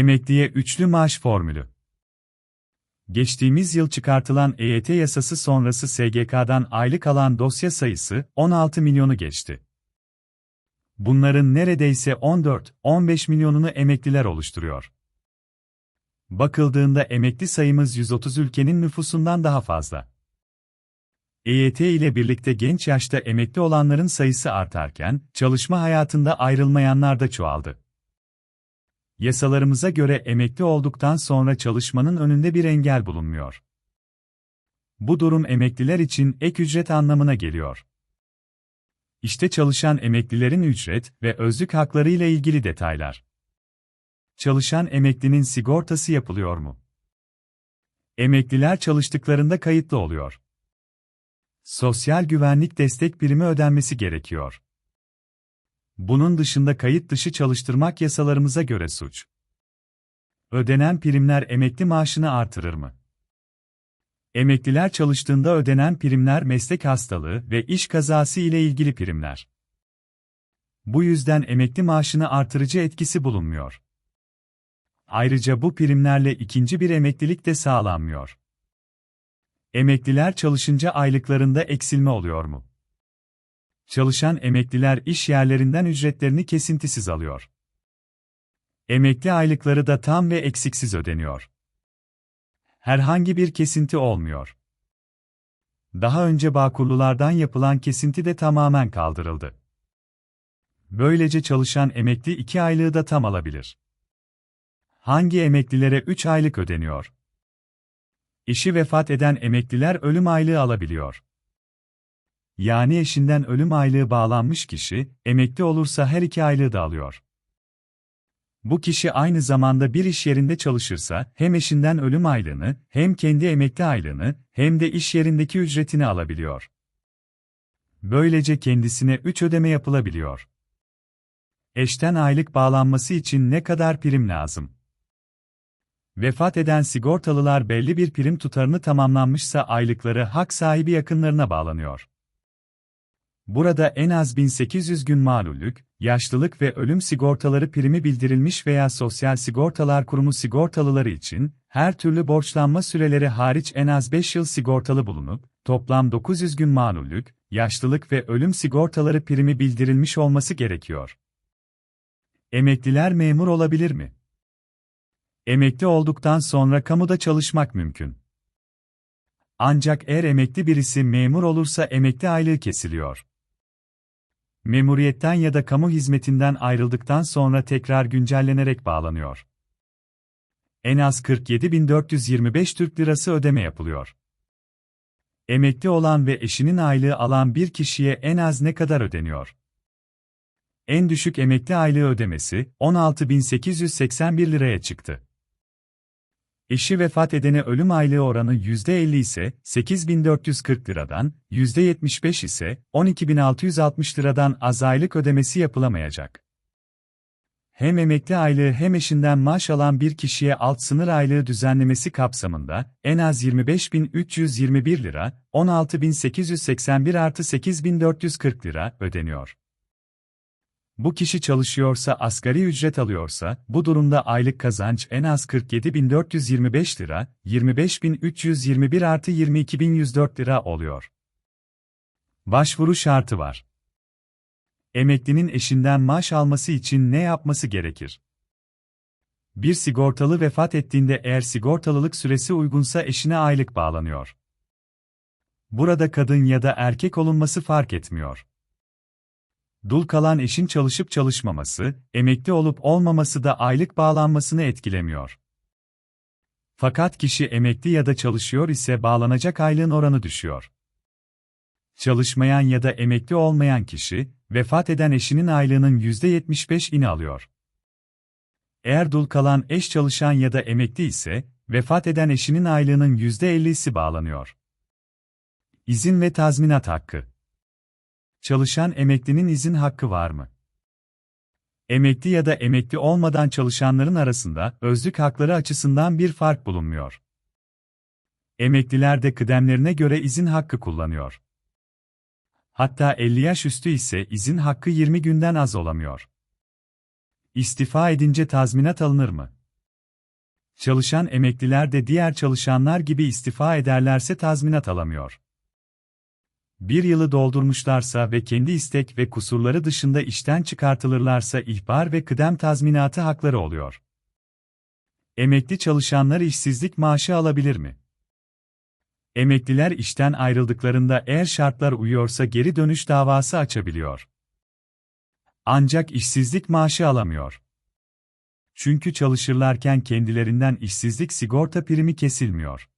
Emekliye üçlü maaş formülü. Geçtiğimiz yıl çıkartılan EYT yasası sonrası SGK'dan aylık alan dosya sayısı 16 milyonu geçti. Bunların neredeyse 14-15 milyonunu emekliler oluşturuyor. Bakıldığında emekli sayımız 130 ülkenin nüfusundan daha fazla. EYT ile birlikte genç yaşta emekli olanların sayısı artarken, çalışma hayatında ayrılmayanlar da çoğaldı. Yasalarımıza göre emekli olduktan sonra çalışmanın önünde bir engel bulunmuyor. Bu durum emekliler için ek ücret anlamına geliyor. İşte çalışan emeklilerin ücret ve özlük hakları ile ilgili detaylar. Çalışan emeklinin sigortası yapılıyor mu? Emekliler çalıştıklarında kayıtlı oluyor. Sosyal güvenlik destek primi ödenmesi gerekiyor. Bunun dışında kayıt dışı çalıştırmak yasalarımıza göre suç. Ödenen primler emekli maaşını artırır mı? Emekliler çalıştığında ödenen primler meslek hastalığı ve iş kazası ile ilgili primler. Bu yüzden emekli maaşını artırıcı etkisi bulunmuyor. Ayrıca bu primlerle ikinci bir emeklilik de sağlanmıyor. Emekliler çalışınca aylıklarında eksilme oluyor mu? Çalışan emekliler iş yerlerinden ücretlerini kesintisiz alıyor. Emekli aylıkları da tam ve eksiksiz ödeniyor. Herhangi bir kesinti olmuyor. Daha önce Bağkurlulardan yapılan kesinti de tamamen kaldırıldı. Böylece çalışan emekli 2 aylığı da tam alabilir. Hangi emeklilere 3 aylık ödeniyor? İşi vefat eden emekliler ölüm aylığı alabiliyor. Yani eşinden ölüm aylığı bağlanmış kişi, emekli olursa her iki aylığı da alıyor. Bu kişi aynı zamanda bir iş yerinde çalışırsa, hem eşinden ölüm aylığını, hem kendi emekli aylığını, hem de iş yerindeki ücretini alabiliyor. Böylece kendisine 3 ödeme yapılabiliyor. Eşten aylık bağlanması için ne kadar prim lazım? Vefat eden sigortalılar belli bir prim tutarını tamamlanmışsa aylıkları hak sahibi yakınlarına bağlanıyor. Burada en az 1800 gün malullük, yaşlılık ve ölüm sigortaları primi bildirilmiş veya Sosyal Sigortalar Kurumu sigortalıları için, her türlü borçlanma süreleri hariç en az 5 yıl sigortalı bulunup, toplam 900 gün malullük, yaşlılık ve ölüm sigortaları primi bildirilmiş olması gerekiyor. Emekliler memur olabilir mi? Emekli olduktan sonra kamuda çalışmak mümkün. Ancak eğer emekli birisi memur olursa emekli aylığı kesiliyor. Memuriyetten ya da kamu hizmetinden ayrıldıktan sonra tekrar güncellenerek bağlanıyor. En az 47.425 Türk Lirası ödeme yapılıyor. Emekli olan ve eşinin aylığı alan bir kişiye en az ne kadar ödeniyor? En düşük emekli aylığı ödemesi 16.881 liraya çıktı. Eşi vefat edene ölüm aylığı oranı %50 ise 8440 liradan, %75 ise 12660 liradan az aylık ödemesi yapılamayacak. Hem emekli aylığı hem eşinden maaş alan bir kişiye alt sınır aylığı düzenlemesi kapsamında en az 25.321 lira, 16.881 artı 8.440 lira ödeniyor. Bu kişi çalışıyorsa asgari ücret alıyorsa, bu durumda aylık kazanç en az 47.425 lira, 25.321 artı 22.104 lira oluyor. Başvuru şartı var. Emeklinin eşinden maaş alması için ne yapması gerekir? Bir sigortalı vefat ettiğinde eğer sigortalılık süresi uygunsa eşine aylık bağlanıyor. Burada kadın ya da erkek olunması fark etmiyor. Dul kalan eşin çalışıp çalışmaması, emekli olup olmaması da aylık bağlanmasını etkilemiyor. Fakat kişi emekli ya da çalışıyor ise bağlanacak aylığın oranı düşüyor. Çalışmayan ya da emekli olmayan kişi, vefat eden eşinin aylığının %75'ini alıyor. Eğer dul kalan eş çalışan ya da emekli ise, vefat eden eşinin aylığının %50'si bağlanıyor. İzin ve tazminat hakkı Çalışan emeklinin izin hakkı var mı? Emekli ya da emekli olmadan çalışanların arasında özlük hakları açısından bir fark bulunmuyor. Emekliler de kıdemlerine göre izin hakkı kullanıyor. Hatta 50 yaş üstü ise izin hakkı 20 günden az olamıyor. İstifa edince tazminat alınır mı? Çalışan emekliler de diğer çalışanlar gibi istifa ederlerse tazminat alamıyor. Bir yılı doldurmuşlarsa ve kendi istek ve kusurları dışında işten çıkartılırlarsa ihbar ve kıdem tazminatı hakları oluyor. Emekli çalışanlar işsizlik maaşı alabilir mi? Emekliler işten ayrıldıklarında eğer şartlar uyuyorsa geri dönüş davası açabiliyor. Ancak işsizlik maaşı alamıyor. Çünkü çalışırlarken kendilerinden işsizlik sigorta primi kesilmiyor.